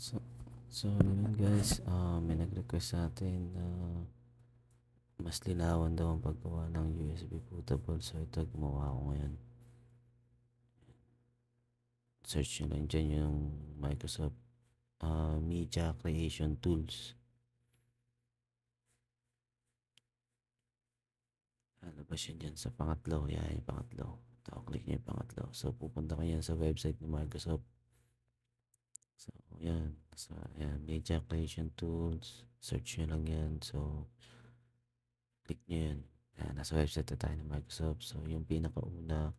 So, so yun guys, uh, may nag-request sa atin na mas linawan daw ang paggawa ng USB bootable. So ito gumawa ko ngayon. Search nyo lang dyan yung Microsoft uh, Media Creation Tools. Lalabas yun dyan sa pangatlo. Yan yung pangatlo. Tapos click nyo yung pangatlo. So pupunta kayo sa website ni Microsoft. Yan. So, yan. Media Creation Tools. Search nyo lang yan. So, click nyo yan. Yan. Nasa website na tayo ng Microsoft. So, yung pinakauna,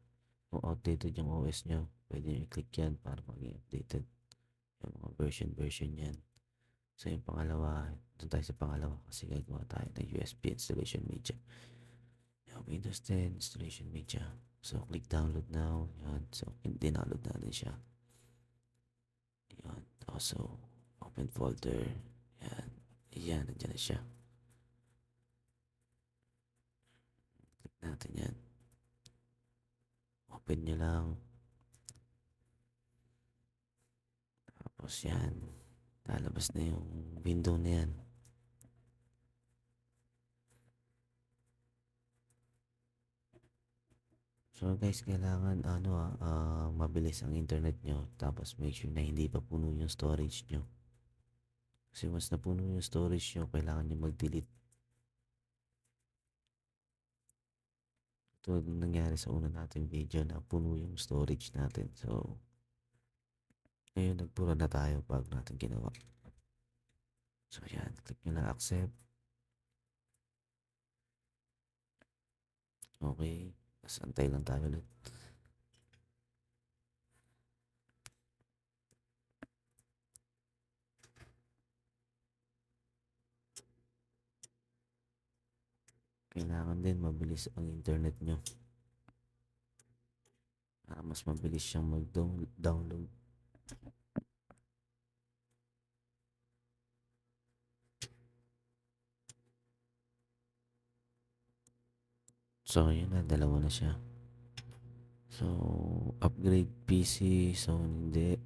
kung outdated yung OS nyo, pwede nyo i-click yan para maging updated. Yung mga version-version yan. So, yung pangalawa, doon tayo sa pangalawa kasi gagawa tayo ng USB installation media. Yung Windows 10 installation media. So, click download now. Yan. So, din-download natin siya. Also, open folder. Yan. Yan, nandiyan na siya. Click natin yan. Open nyo lang. Tapos yan. Lalabas na yung window na yan. So guys, kailangan ano ah, ah, mabilis ang internet nyo. Tapos make sure na hindi pa puno yung storage nyo. Kasi once na puno yung storage nyo, kailangan nyo mag-delete. Ito yung nangyari sa una nating video na puno yung storage natin. So, ngayon nagpura na tayo pag natin ginawa. So yan, click nyo lang accept. Okay. Tapos antay lang tayo ulit. Kailangan din mabilis ang internet nyo. Para mas mabilis siyang mag-download. So, yun na. Dalawa na siya. So, upgrade PC. So, hindi.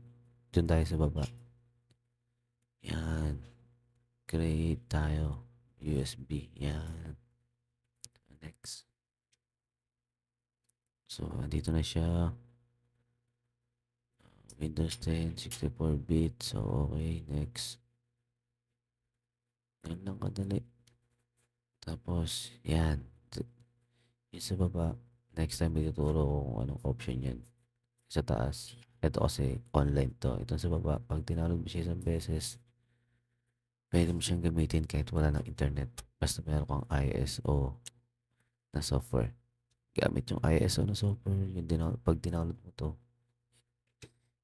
Doon tayo sa baba. Yan. Create tayo. USB. Yan. Next. So, dito na siya. Windows 10, 64-bit. So, okay. Next. Yan lang kadali. Tapos, yan. Yung sa baba, next time ituturo ko kung anong option yan. Sa taas. Ito kasi online to. Ito sa baba, pag tinawag mo siya isang beses, pwede mo siyang gamitin kahit wala ng internet. Basta meron kang ISO na software. Gamit yung ISO na software, yung dinownload, pag dinownload mo to,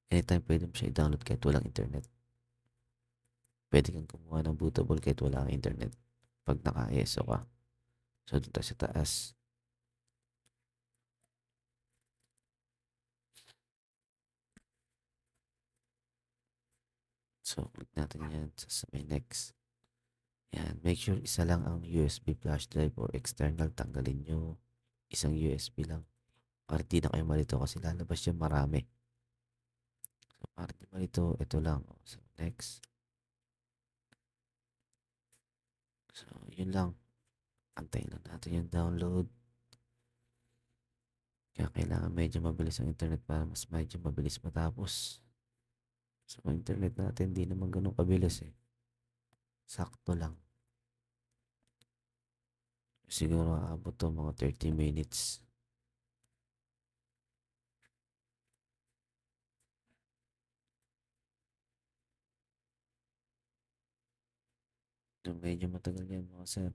anytime pwede mo siya i-download kahit walang internet. Pwede kang kumuha ng bootable kahit wala kang internet pag naka-ISO ka. So, doon tayo sa taas. So, click natin yan sa may next. Yan. Make sure isa lang ang USB flash drive or external. Tanggalin nyo. Isang USB lang. Para di na kayo malito kasi lalabas yan marami. So, para di malito, ito lang. So, next. So, yun lang. Antayin lang natin yung download. Kaya kailangan medyo mabilis ang internet para mas medyo mabilis matapos. So, internet natin hindi naman ganun kabilis eh. Sakto lang. Siguro aabot to mga 30 minutes. So, medyo matagal yan mga sir.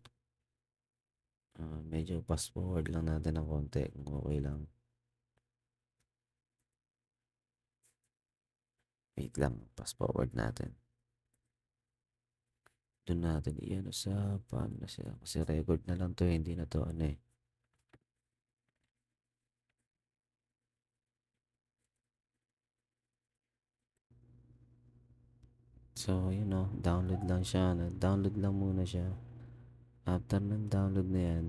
Uh, medyo fast forward lang natin ng konti kung okay lang. Wait lang, fast forward natin. Doon natin iyan sa paano na siya. Kasi record na lang to, eh, hindi na to ano eh. So, you know, download lang siya. Download lang muna siya. After ng download na yan,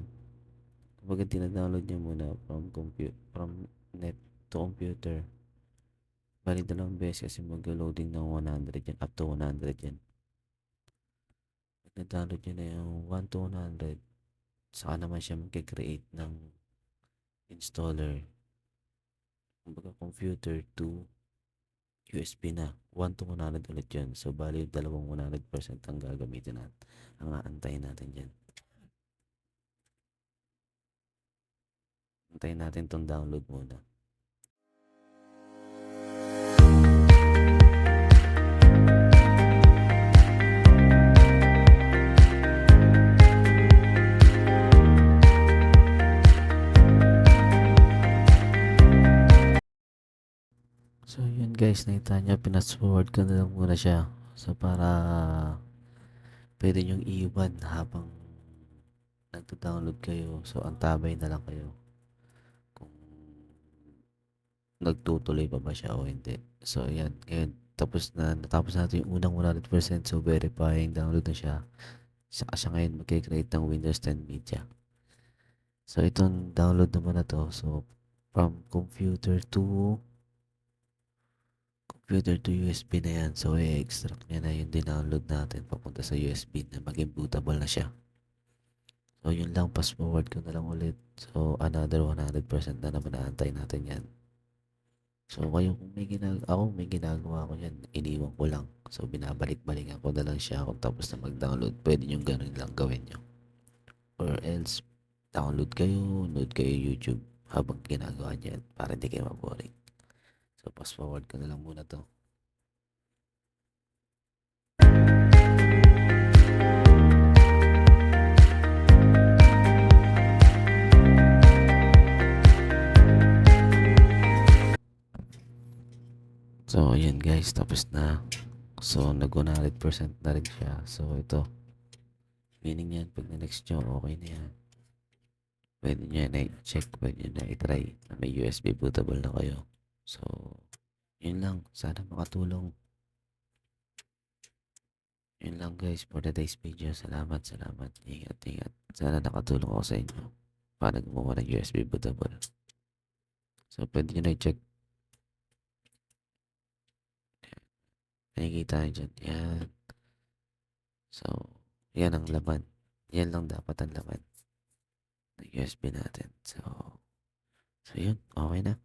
kapag tina-download niya muna from compute from net to computer, Bali dalawang beses kasi mag-loading ng 100 yan, up to 100 yan. Pag na-download nyo na yung 1 to 100, saka naman siya mag-create ng installer. Kumbaga computer to USB na. 1 to 100 ulit yun. So, bali dalawang 100% ang gagamitin natin. Ang aantayin natin dyan. Antayin natin tong download muna. Guys, nakita nyo, pinas forward ko na lang muna siya. So para pwede nyong iwan habang nagda-download kayo. So antabay na lang kayo kung nagtutuloy pa ba siya o hindi. So yan, ngayon tapos na, natapos natin yung unang 100% so verifying download na siya. Saka siya ngayon mag-create ng Windows 10 Media. So itong download naman na to, so from computer to computer to USB na yan. So, i-extract niya na yung dinownload natin papunta sa USB na maging bootable na siya. So, yun lang. Fast forward ko na lang ulit. So, another 100% na naman naantay natin yan. So, kayo kung may ginag ako may ginagawa ko yan, iniwan ko lang. So, binabalik-balikan ko na lang siya kung tapos na mag-download. Pwede nyo ganun lang gawin nyo. Or else, download kayo, load kayo YouTube habang ginagawa niya para hindi kayo maboring. So, fast forward ko na lang muna to. So, ayan guys, tapos na. So, nag 100% na rin siya. So, ito. Meaning yan, pag na-next nyo, okay na yan. Pwede nyo na i-check, pwede nyo na i-try na may USB bootable na kayo. So, yun lang. Sana makatulong. Yun lang guys for today's video. Salamat, salamat. Ingat, ingat. Sana nakatulong ako sa inyo. Paano gumawa ng USB bootable. So, pwede nyo na i-check. Nakikita nyo dyan. Yan. So, yan ang laman. Yan lang dapat ang laman ng USB natin. So, so yun. Okay na.